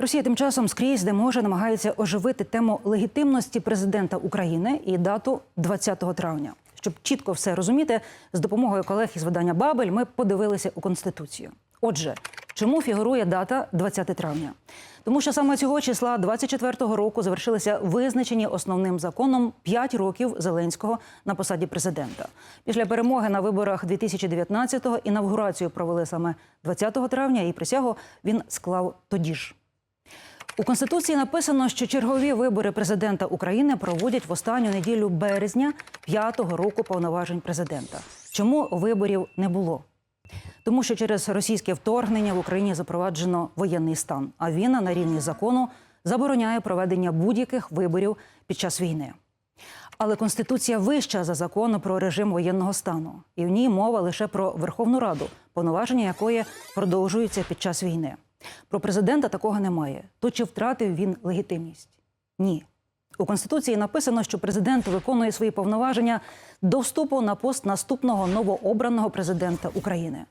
Росія тим часом скрізь, де може, намагається оживити тему легітимності президента України і дату 20 травня. Щоб чітко все розуміти, з допомогою колег із видання Бабель ми подивилися у конституцію. Отже, чому фігурує дата 20 травня? Тому що саме цього числа 24-го року завершилися визначені основним законом 5 років Зеленського на посаді президента. Після перемоги на виборах 2019-го інавгурацію провели саме 20 травня, і присягу він склав тоді ж. У конституції написано, що чергові вибори президента України проводять в останню неділю березня п'ятого року повноважень президента. Чому виборів не було? Тому що через російське вторгнення в Україні запроваджено воєнний стан, а він на рівні закону забороняє проведення будь-яких виборів під час війни. Але Конституція вища за закон про режим воєнного стану, і в ній мова лише про Верховну Раду, повноваження якої продовжуються під час війни. Про президента такого немає. То чи втратив він легітимність? Ні. У Конституції написано, що президент виконує свої повноваження до вступу на пост наступного новообраного президента України.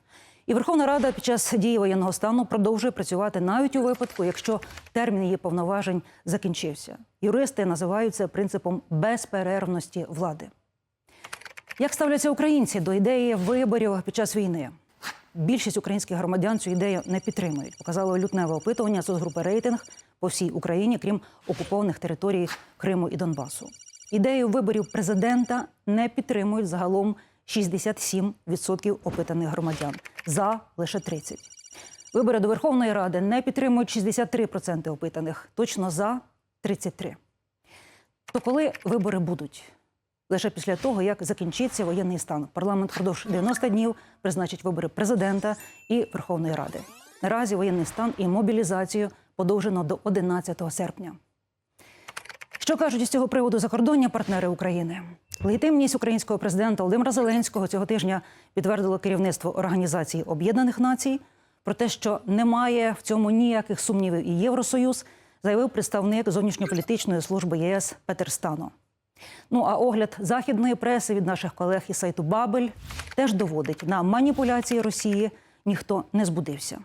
І Верховна Рада під час дії воєнного стану продовжує працювати навіть у випадку, якщо термін її повноважень закінчився. Юристи називають це принципом безперервності влади. Як ставляться українці до ідеї виборів під час війни? Більшість українських громадян цю ідею не підтримують. Показало лютневе опитування соцгрупи рейтинг по всій Україні, крім окупованих територій Криму і Донбасу. Ідею виборів президента не підтримують загалом 67% опитаних громадян. За лише 30%. Вибори до Верховної Ради не підтримують 63% опитаних. Точно за 33%. То коли вибори будуть? Лише після того, як закінчиться воєнний стан. Парламент впродовж 90 днів призначить вибори президента і Верховної Ради. Наразі воєнний стан і мобілізацію подовжено до 11 серпня. Що кажуть із цього приводу закордонні партнери України? Легітимність українського президента Володимира Зеленського цього тижня підтвердило керівництво Організації Об'єднаних Націй. Про те, що немає в цьому ніяких сумнівів і Євросоюз, заявив представник зовнішньополітичної служби ЄС Петер Стано. Ну а огляд західної преси від наших колег із сайту Бабель теж доводить на маніпуляції Росії ніхто не збудився.